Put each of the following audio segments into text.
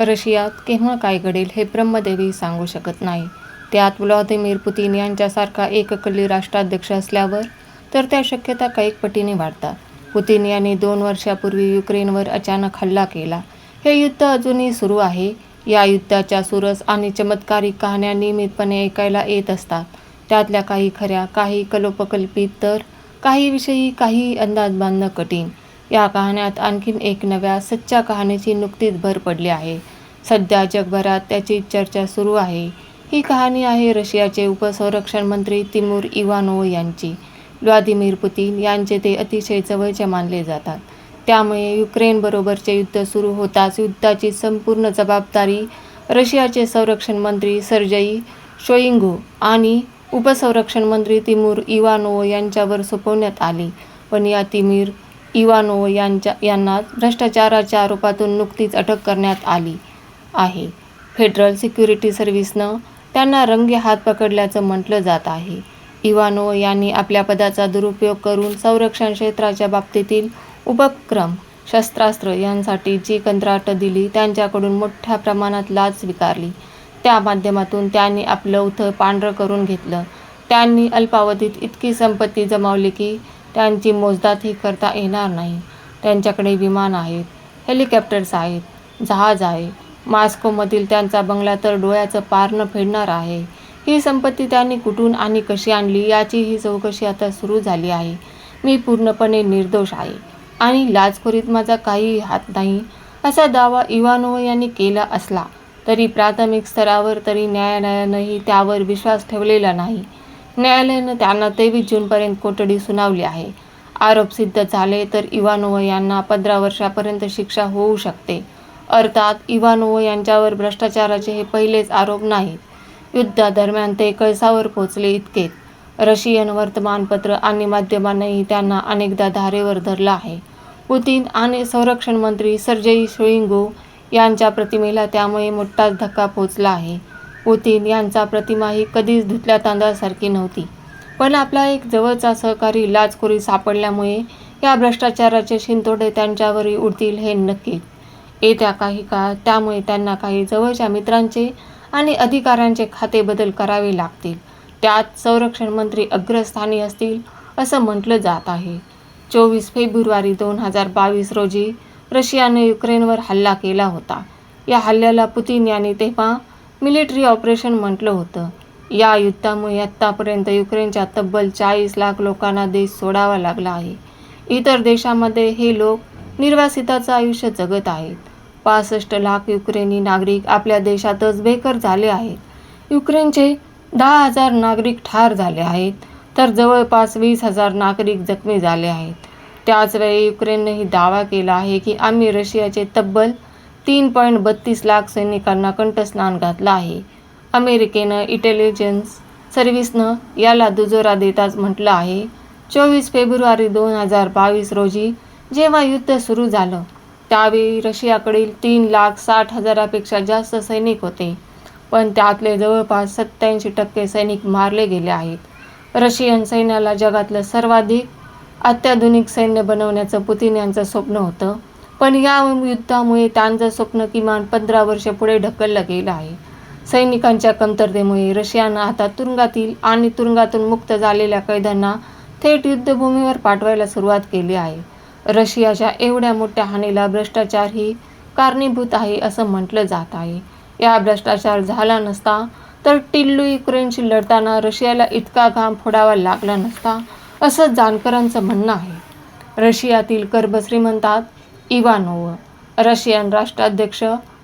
रशियात केव्हा काय घडेल हे ब्रह्मदेवी सांगू शकत नाही. त्यात व्लादिमीर पुतिन यांच्यासारखा एककली राष्ट्राध्यक्ष असल्यावर तर त्या शक्यता कैक पटीने वाढतात. पुतिन यांनी दोन वर्षापूर्वी युक्रेनवर अचानक हल्ला केला. हे युद्ध अजूनही सुरू आहे. या युद्धाच्या सुरस आणि चमत्कारिक कहाण्या नियमितपणे ऐकायला येत असतात. त्यातल्या काही खऱ्या काही कलोपकल्पित तर काही विषयी काही अंदाज बांधणं कठीण. या कहाण्यात आणखीन एक नव्या सच्च्या कहाणीची नुकतीच भर पडली आहे. सध्या जगभरात त्याची चर्चा सुरू आहे. ही कहाणी आहे रशियाचे उपसंरक्षण मंत्री तिमूर इवानोव यांची. व्लादिमीर पुतीन यांचे ते अतिशय जवळचे मानले जातात. त्यामुळे युक्रेनबरोबरचे युद्ध सुरू होताच युद्धाची संपूर्ण जबाबदारी रशियाचे संरक्षण मंत्री सर्जई शोइंगो आणि उपसंरक्षण मंत्री तिमूर इवानोव यांच्यावर सोपवण्यात आली. पण या तिमीर इवानोव यांच्या यांना भ्रष्टाचाराच्या आरोपातून नुकतीच अटक करण्यात आली आहे. फेडरल सिक्युरिटी सर्व्हिसनं त्यांना रंगे हात पकडल्याचं म्हटलं जात आहे. इवानो यांनी आपल्या पदाचा दुरुपयोग करून संरक्षण क्षेत्राच्या बाबतीतील उपक्रम शस्त्रास्त्र यांसाठी जी कंत्राटं दिली त्यांच्याकडून मोठ्या प्रमाणात लाच स्वीकारली. त्या माध्यमातून त्यांनी आपलं उथं पांढरं करून घेतलं. त्यांनी अल्पावधीत इतकी संपत्ती जमावली की त्यांची मोजदातही करता येणार नाही. त्यांच्याकडे विमान आहेत हेलिकॉप्टर्स आहेत जहाज आहे. मास्कोमधील त्यांचा बंगला तर डोळ्याचं पारणं फेडणार आहे. ही संपत्ती त्यांनी कुठून आणि कशी आणली याची ही चौकशी आता सुरू झाली आहे. मी पूर्णपणे निर्दोष आहे आणि लाचखोरीत माझा काही हात नाही असा दावा इवानोव यांनी केला असला तरी प्राथमिक स्तरावर तरी न्यायालयानंही त्यावर विश्वास ठेवलेला नाही. न्यायालयानं त्यांना तेवीस जूनपर्यंत कोठडी सुनावली आहे. आरोप सिद्ध झाले तर इवानोव यांना पंधरा वर्षापर्यंत शिक्षा होऊ शकते. अर्थात इवानोव यांच्यावर भ्रष्टाचाराचे हे पहिलेच आरोप नाहीत. युद्धादरम्यान ते कळसावर पोचले इतकेच. रशियन वर्तमानपत्र आणि माध्यमांनीही त्यांना अनेकदा धारेवर धरलं आहे. पुतीन आणि संरक्षण मंत्री सर्जेई शोइंगो यांच्या प्रतिमेला त्यामुळे मोठाच धक्का पोचला आहे. पुतिन यांचा प्रतिमाही कधीच धुतल्या तांदळासारखी नव्हती. पण आपला एक जवळचा सहकारी लाचखोरी सापडल्यामुळे या भ्रष्टाचाराचे शिंतोडे त्यांच्यावरही उडतील हे नक्की. येत्या काही काळात त्यामुळे त्यांना काही जवळच्या मित्रांचे आणि अधिकाऱ्यांचे खाते बदल करावे लागतील. त्यात संरक्षण मंत्री अग्रस्थानी असतील असं म्हटलं जात आहे. चोवीस फेब्रुवारी दोन हजार बावीस रोजी रशियाने युक्रेनवर हल्ला केला होता. या हल्ल्याला पुतीन यांनी तेव्हा मिलिटरी ऑपरेशन म्हटलं होतं. या युद्धामुळे आत्तापर्यंत युक्रेनच्या तब्बल चाळीस लाख लोकांना देश सोडावा लागला आहे. इतर देशामध्ये हे लोक निर्वासिताचं आयुष्य जगत आहेत. पासष्ट लाख युक्रेनी नागरिक आपल्या देशातच बेकर झाले आहेत. युक्रेनचे दहा हजार नागरिक ठार झाले आहेत तर जवळपास वीस हजार नागरिक जखमी झाले आहेत. त्याचवेळी युक्रेननेही दावा केला आहे की आम्ही रशियाचे तब्बल तीन पॉईंट बत्तीस लाख सैनिकांना कंठस्नान घातलं आहे. अमेरिकेनं इंटेलिजन्स सर्व्हिसनं याला दुजोरा देताच म्हटलं आहे. चोवीस फेब्रुवारी दोन हजार बावीस रोजी जेव्हा युद्ध सुरू झालं त्यावेळी रशियाकडील तीन लाख साठ हजारापेक्षा जास्त सैनिक होते. पण त्यातले जवळपास सत्त्याऐंशी टक्के सैनिक मारले गेले आहेत. रशियन सैन्याला जगातलं सर्वाधिक अत्याधुनिक सैन्य बनवण्याचं पुतिन यांचं स्वप्न होतं. पण या युद्धामुळे त्यांचं स्वप्न किमान पंधरा वर्ष पुढे ढकललं गेलं आहे. सैनिकांच्या कमतरतेमुळे रशियानं आता तुरुंगातील आणि तुरुंगातून मुक्त झालेल्या कैद्यांना थेट युद्धभूमीवर पाठवायला सुरुवात केली आहे. रशियाच्या एवढ्या मोठ्या हानीला भ्रष्टाचार ही कारणीभूत आहे असं म्हटलं जात आहे. या भ्रष्टाचार झाला नसता तर टिल्लू युक्रेनशी लढताना रशियाला इतका घाम फोडावा लागला नसता असं जानकरांचं म्हणणं आहे. रशियातील कर्बश्रीमंतात इवानोव रशियन राष्ट्राध्यक्ष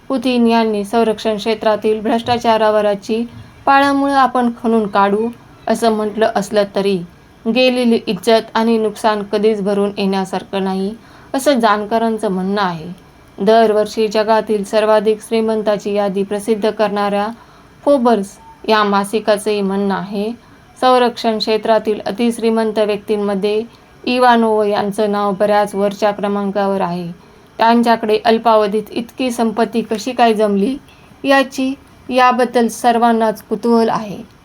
पुतीन यांनी संरक्षण क्षेत्रातील भ्रष्टाचारावरची पाळामुळं आपण खणून काढू असं म्हटलं असलं तरी. गेलेली इज्जत आणि नुकसान कधीच भरून येण्यासारखं नाही असं जाणकारांचं म्हणणं आहे. दरवर्षी जगातील सर्वाधिक श्रीमंताची यादी प्रसिद्ध करणाऱ्या फोबर्स या मासिकाचंही म्हणणं आहे. संरक्षण क्षेत्रातील अतिश्रीमंत व्यक्तींमध्ये इवानोव यांचं नाव बऱ्याच वरच्या क्रमांकावर आहे. त्यांच्याकडे अल्पावधीत इतकी संपत्ती कशी काय जमली? याची याबद्दल सर्वांनाच कुतूहल आहे.